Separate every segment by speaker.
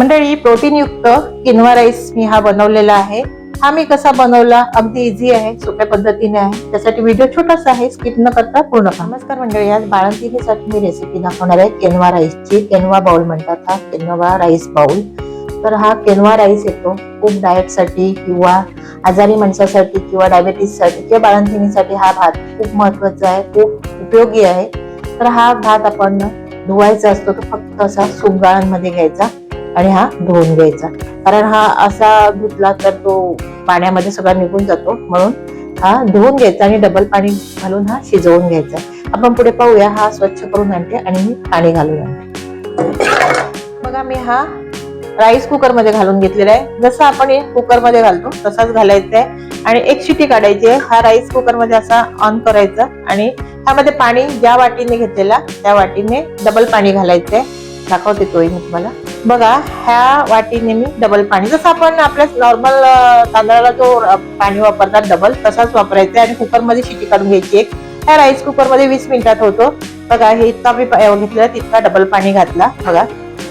Speaker 1: मंडळी प्रोटीनयुक्त किनवा राईस मी हा बनवलेला आहे. हा मी कसा बनवला? अगदी इझी आहे सोप्या पद्धतीने आहे. त्यासाठी व्हिडिओ छोटासा आहे स्किप न करता पूर्ण नमस्कार मंडळी आज बाळंतिकेसाठी मी रेसिपी दाखवणार आहे केनवा राईसची केनवा बाउल म्हणतात हा केनवा राईस बाउल तर हा केनवा राईस येतो. खूप डाएटसाठी किंवा आजारी माणसासाठी किंवा डायबेटीससाठी किंवा बाळंतिणीसाठी हा भात खूप महत्त्वाचा आहे खूप उपयोगी आहे. तर हा भात आपण धुवायचा असतो तो फक्त असा सुगाळांमध्ये घ्यायचा. आणि हा धुवून घ्यायचा. कारण हा असा धुतला तर तो पाण्यामध्ये सगळा निघून जातो. म्हणून हा धुवून घ्यायचा आणि डबल पाणी घालून हा शिजवून घ्यायचा. आपण पुढे पाहूया हा स्वच्छ करून आणते आणि मी पाणी घालून आणते. बघा मी हा राईस कुकरमध्ये घालून घेतलेला आहे. जसं आपण कुकरमध्ये घालतो तसाच घालायचा आहे. आणि एक शिटी काढायची आहे. हा राईस कुकरमध्ये असा ऑन करायचा आणि ह्यामध्ये पाणी ज्या वाटीने घेतलेला त्या वाटीने डबल पाणी घालायचं आहे. दाखवते तोही मी तुम्हाला. बघा ह्या वाटीने मी डबल पाणी. जसं आपण आपल्या नॉर्मल तांदळाला जो पाणी वापरतात डबल तसाच वापरायचं आहे आणि कुकरमध्ये शिटी काढून घ्यायची एक. ह्या राईस कुकरमध्ये वीस मिनिटात होतो. बघा हे इतका मी घेतलेला तितका डबल पाणी घातला. बघा.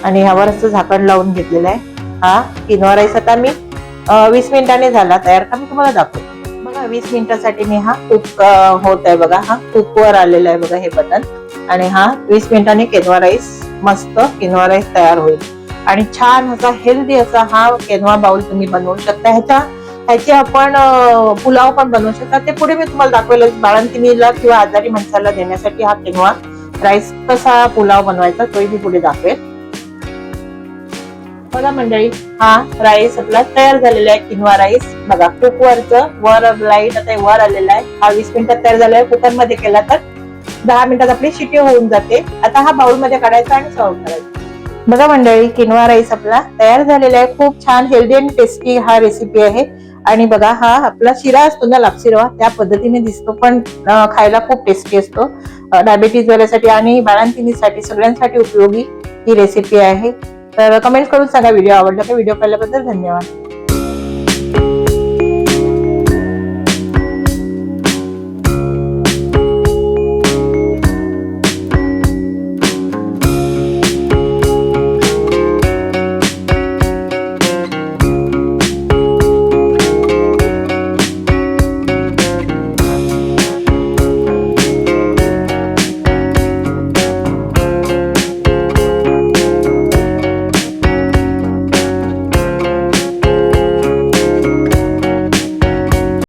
Speaker 1: आणि ह्यावर असं झाकण लावून घेतलेलं आहे. हा किनवा राईस आता मी वीस मिनिटाने झाला. तयार का मी तुम्हाला दाखवतो. बघा वीस मिनिटासाठी मी हा कुक होत आहे बघा. हा कुकवर आलेला आहे बघा हे बटन. आणि हा वीस मिनिटाने किनवा राईस मस्त किनवा राईस तयार होईल. आणि छान असा हेल्दी असा हा केनवा बाउल तुम्ही बनवू शकता. ह्याच्या ह्याचे आपण पुलाव पण बनवू शकता. ते पुढे मी तुम्हाला दाखवेल. बाळंतिणीला किंवा आजारी माणसाला देण्यासाठी हा केनवा राईस कसा पुलाव बनवायचा तोही मी पुढे दाखवेल. बघा मंडळी हा राईस आपला तयार झालेला आहे किनवा राईस बघा कुकवरच वर लाइट आता वर आलेला आहे. हा वीस मिनिटात तयार झालाय कुकरमध्ये केला तर दहा मिनिटात आपली शिटी होऊन जाते. आता हा बाउलमध्ये काढायचा आणि सर्व करायचा. बघा मंडळी किनवा राईस आपला तयार झालेला आहे. खूप छान हेल्दी अँड टेस्टी हा रेसिपी आहे. आणि बघा हा आपला शिरा असतो ना लापशिरवा त्या पद्धतीने दिसतो पण खायला खूप टेस्टी असतो. डायबिटीज वाल्यासाठी आणि बाळांतिनीसाठी सगळ्यांसाठी उपयोगी ही रेसिपी आहे. तर कमेंट करून सांगा व्हिडिओ आवडला का व्हिडिओ पाहिल्याबद्दल धन्यवाद.